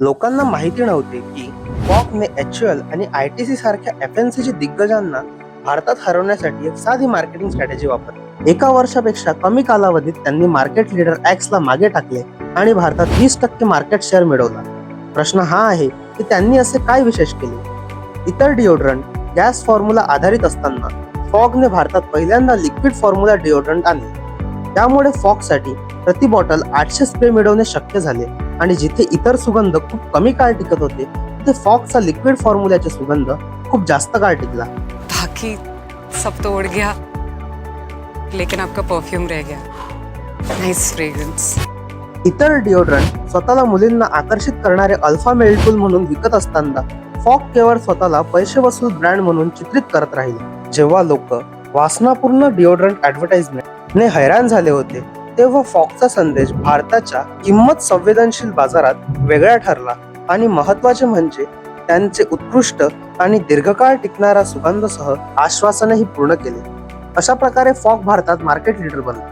लोकांना माहिती नव्हते की फॉकने एच एल आणि आय टी सी सारख्या एफ एन सी दिग्गजांना भारतात हरवण्यासाठी एक साधी मार्केटिंग स्ट्रॅटेजी वापरली. एका वर्षापेक्षा कमी कालावधीत त्यांनी मार्केट लीडर ला मागे टाकले आणि भारतात वीस टक्के मार्केट शेअर मिळवला. प्रश्न हा आहे की त्यांनी असे काय विशेष केले? इतर डिओड्रंट गॅस फॉर्म्युला आधारित असताना फॉगने भारतात पहिल्यांदा लिक्विड फॉर्म्युला डिओड्रंट आणले. त्यामुळे फॉगसाठी प्रति बॉटल आठशे स्प्रे मिळवणे शक्य झाले. आणि जिथे इतर सुगंध खूप कमी काळ टिकत होते तिथे फॉगचा लिक्विड फॉर्म्युल्याचे सुगंध खूप जास्त काळ टिकला. बाकी सब तो उड़ गया. लेकिन आपका परफ्यूम रह गया. नाइस फ्रेग्रेंस इतर डिओड्रंट स्वतःला मुलींना आकर्षित करणारे अल्फा मेल्टूल म्हणून विकत असताना फॉक केवळ स्वतःला पैसे वसूल ब्रँड म्हणून चित्रित करत राहिले. जेव्हा लोक वासनापूर्ण डिओड्रंट ऍडव्हर्टाइजमेंटने हैराण झाले होते तेव्हा फॉक्सचा संदेश भारताच्या किंमत संवेदनशील बाजारात वेगळा ठरला. आणि महत्त्वाचे म्हणजे त्यांचे उत्कृष्ट आणि दीर्घकाळ टिकणारा सुगंधसह आश्वासनही पूर्ण केले. अशा प्रकारे फॉक भारतात मार्केट लीडर बनला.